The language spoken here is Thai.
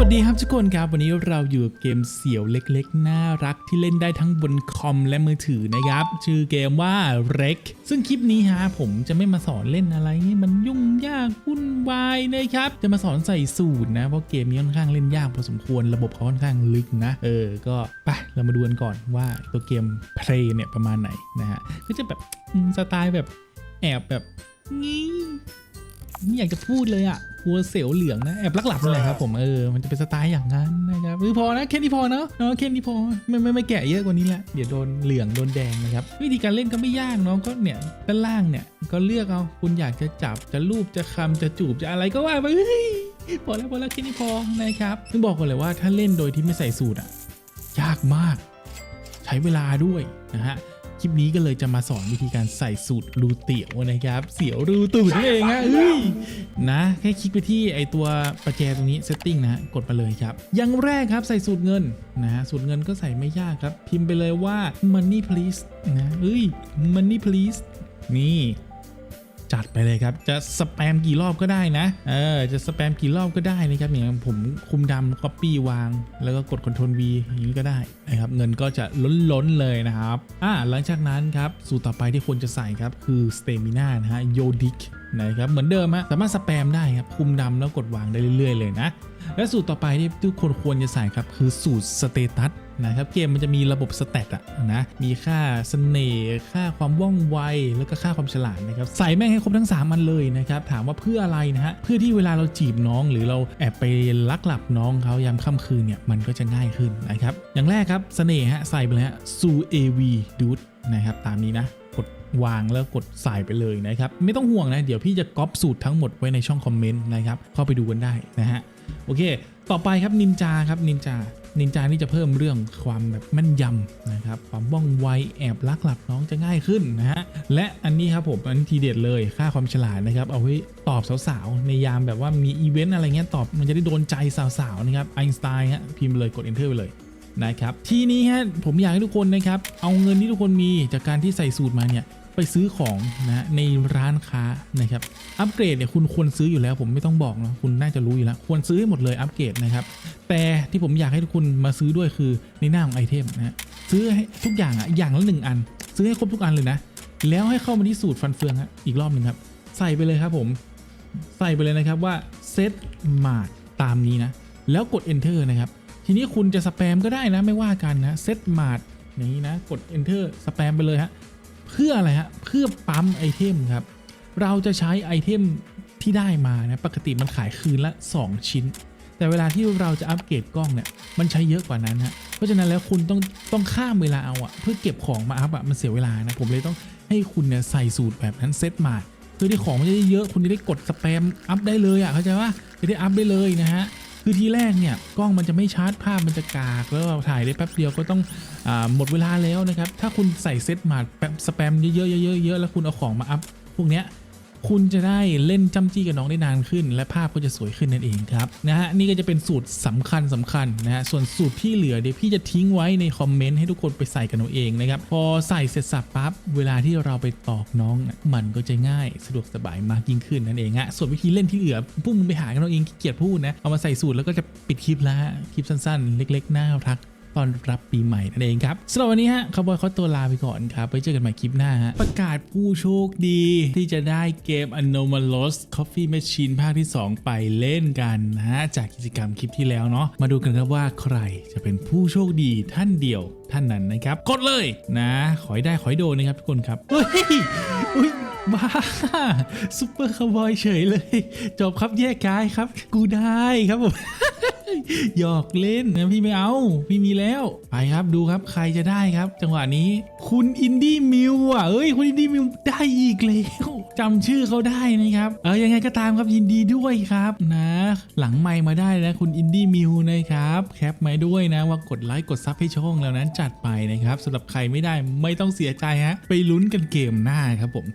วัสดีครับทุกคนครับวันนี้เราอยู่กับเกมเสี่ยวเล็กๆ น่ารักที่เล่นได้ทั้งบนคอมและมือถือนะครับ ชื่อเกมว่า r e c ซึ่งคลิปนี้ฮะผมจะไม่มาสอนเล่นอะไรนี่มันยุ่งยากวุ่นวายนะครับ จะมาสอนใส่สูตรนะ เพราะเกมนี้ค่อนข้างเล่นยากพอสมควรระบบเขาค่อนข้างลึกนะ เออ ก็ไปเรามาดูกันก่อนว่าตัวเกมเพลย์เนี่ยประมาณไหนนะฮะก็จะแบบสไตล์แบบแอบแบบงี้ ไม่อยากจะพูดเลยอะกลัวเสียวเหลืองนะแอบลักหลับนั่นแหละครับผมเออมันจะเป็นสไตล์อย่างนั้นนะครับหรือพอนะแค่นี้พอเนาะเนาะแค่นี้พอไม่ไม่ไม่แกะเยอะกว่านี้แหละเดี๋ยวโดนเหลืองโดนแดงนะครับวิธีการเล่นก็ไม่ยากเนาะก็เนี่ยด้านล่างเนี่ยก็เลือกเอาคุณอยากจะจับจะลูบจะคำจะจูบจะอะไรก็ว่าไปเฮ้ยพอแล้วพอแล้วแค่นี้พอนะครับซึ่งบอกก่อนเลยว่าถ้าเล่นโดยที่ไม่ใส่สูตรอะยากมาก ใช้เวลาด้วยนะฮะ คลิปนี้ก็เลยจะมาสอนวิธีการใส่สูตรรูเตี๋ยวนะครับ เสียวรูตูดนั่นเองฮะเอ้ยนะแค่คลิกไปที่ไอตัวประแจตรงนี้ setting นะฮะกดไปเลยครับอย่างแรกครับใส่สูตรเงินนะฮะสูตรเงินก็ใส่ไม่ยากครับ พิมพ์ไปเลยว่า money please นะเอ้ย money please นี่ จัดไปเลยครับ จะสแปมกี่รอบก็ได้นะ เออ จะสแปมกี่รอบก็ได้นะครับอย่างผมคุมดำ copy วาง แล้วก็กด Ctrl V อย่างนี้ก็ได้นะครับ เงินก็จะล้นๆเลยนะครับ อ่า หลังจากนั้นครับ สูตรต่อไปที่ควรจะใส่ครับ คือ Stamina นะฮะ Yodic นะครับ เหมือนเดิมฮะ สามารถสแปมได้ครับ คุมดำแล้วกดวางได้เรื่อยๆเลยนะ และสูตรต่อไปที่ทุกคนควรจะใส่ครับคือสูตรสเตตัสนะครับเกมมันจะมีระบบสเตตอะนะมีค่าเสน่ห์ค่าความว่องไว แล้วก็ค่าความฉลาดนะครับใส่แม่งให้ครบทั้ง3อันเลยนะครับถามว่าเพื่ออะไรนะฮะเพื่อที่เวลาเราจีบน้อง หรือเราแอบไปลักหลับน้องเขายามค่ำคืนเนี่ยมันก็จะง่ายขึ้นนะครับอย่างแรกครับเสน่ห์ฮะใส่ไปเลยฮะซูเอวีดูดนะครับตามนี้นะกดวางแล้วกดใส่ไปเลยนะครับไม่ต้องห่วงนะเดี๋ยวพี่จะก๊อปสูตรทั้งหมดไว้ในช่องคอมเมนต์นะครับเข้าไปดูกันได้นะฮะ โอเค ต่อไปครับนินจาครับนินจานินจานี่จะเพิ่มเรื่องความแบบแม่นยำนะครับความว่องไวแอบลักหลับน้องจะง่ายขึ้นนะฮะและอันนี้ครับผมอันนทีเด็ดเลยค่าความฉลาดนะครับเอาไว้ตอบสาวๆในยามแบบว่ามีอีเวนต์อะไรเงี้ยตอบมันจะได้โดนใจสาวๆนะครับไอน์สไตน์ฮะพิมพ์เลยกด enter ไปเลยนะครับทีนี้ฮะผมอยากให้ทุกคนนะครับเอาเงินที่ทุกคนมีจากการที่ใส่สูตรมาเนี่ย ไปซื้อของนะในร้านค้านะครับอัปเกรดเนี่ยคุณควรซื้ออยู่แล้ว ผมไม่ต้องบอกนะคุณน่าจะรู้อยู่แล้ว ควรซื้อให้หมดเลยอัปเกรดนะครับแต่ที่ผมอยากให้ทุกคนมาซื้อด้วยคือในหน้าของไอเทมนะซื้อให้ทุกอย่างอะอย่างละหนึ่งอัน ซื้อให้ครบทุกอันเลยนะ แล้วให้เข้ามาที่สูตรฟันเฟืองฮะอีกรอบหนึ่งครับ ใส่ไปเลยครับผม ใส่ไปเลยนะครับว่า set mart ตามนี้นะ แล้วกด enter นะครับ ทีนี้คุณจะสแปมก็ได้นะไม่ว่ากันนะ set mart อย่างนี้นะ กด enter สแปมไปเลยฮะ เพื่ออะไรฮะเพื่อปั๊มไอเทมครับ เราจะใช้ไอเทมที่ได้มานะปกติมันขายคืนละ 2 ชิ้น แต่เวลาที่เราจะอัปเกรดกล้องเนี่ยมันใช้เยอะกว่านั้นฮะเพราะฉะนั้นแล้วคุณต้องต้องข้ามเวลาเอาอะเพื่อเก็บของมาอัพอะมันเสียเวลานะผมเลยต้องให้คุณเนี่ยใส่สูตรแบบนั้นเซตมาเพื่อที่ของมันจะได้เยอะคุณจะได้กดสแปมอัพได้เลยอะเข้าใจว่าจะได้อัพได้เลยนะฮะ คือทีแรกเนี่ยกล้องมันจะไม่ชาร์จภาพมันจะกากแล้วเราถ่ายได้แป๊บเดียวก็ต้องอหมดเวลาแล้วนะครับถ้าคุณใส่เซตมาแปมสแปมเยอะๆเยอะๆเยอะๆแล้วคุณเอาของมาอัพพวกเนี้ย คุณจะได้เล่นจ้ำจี้กับน้องได้นานขึ้น และภาพก็จะสวยขึ้นนั่นเองครับนะฮะนี่ก็จะเป็นสูตรสำคัญสำคัญนะฮะส่วนสูตรที่เหลือเดี๋ยวพี่จะทิ้งไว้ในคอมเมนต์ให้ทุกคนไปใส่กันเอาเองนะครับพอใส่เสร็จสับปั๊บเวลาที่เราไปตอกน้องมันก็จะง่ายสะดวกสบายมากยิ่งขึ้นนั่นเองฮะส่วนวิธีเล่นที่เหลือพวกมึงไปหากันเอาเองขี้เกียจพูดนะเอามาใส่สูตรแล้วก็จะปิดคลิปแล้วฮะคลิปสั้นๆ เล็กๆน่ารัก ตอนรับปีใหม่นั่นเองครับสำหรับวันนี้ฮะคาบอยเขาตัวลาไปก่อนครับไว้เจอกันใหม่คลิปหน้าฮะประกาศผู้โชคดีที่จะได้เกม Anomalous Coffee Machine ภาคที่ 2 ไปเล่นกันนะฮะจากกิจกรรมคลิปที่แล้วเนาะมาดูกันครับว่าใครจะเป็นผู้โชคดีท่านเดียวท่านนั้นนะครับ กดเลยนะ ขอให้ได้ขอให้โดนนะครับทุกคนครับเฮ้ยอุ๊ยบ้าซุปเปอร์คาร์บอยเฉยเลย จบครับแยกย้ายครับ กูได้ครับผม หยอกเล่นนะพี่ไม่เอา พี่มีแล้ว ไปครับดูครับใครจะได้ครับ จังหวะนี้ คุณอินดี้มิวอะเอ้ยคุณอินดี้มิวได้อีกแล้วจำชื่อเขาได้นะครับ เออยังไงก็ตามครับยินดีด้วยครับนะ หลังไมค์มาได้นะคุณอินดี้มิวนะครับแคปมาด้วยนะว่ากดไลค์กดซับให้ช่องแล้วนั้นจัดไปนะครับสำหรับใครไม่ได้ไม่ต้องเสียใจฮะไปลุ้นกันเกมหน้าครับผม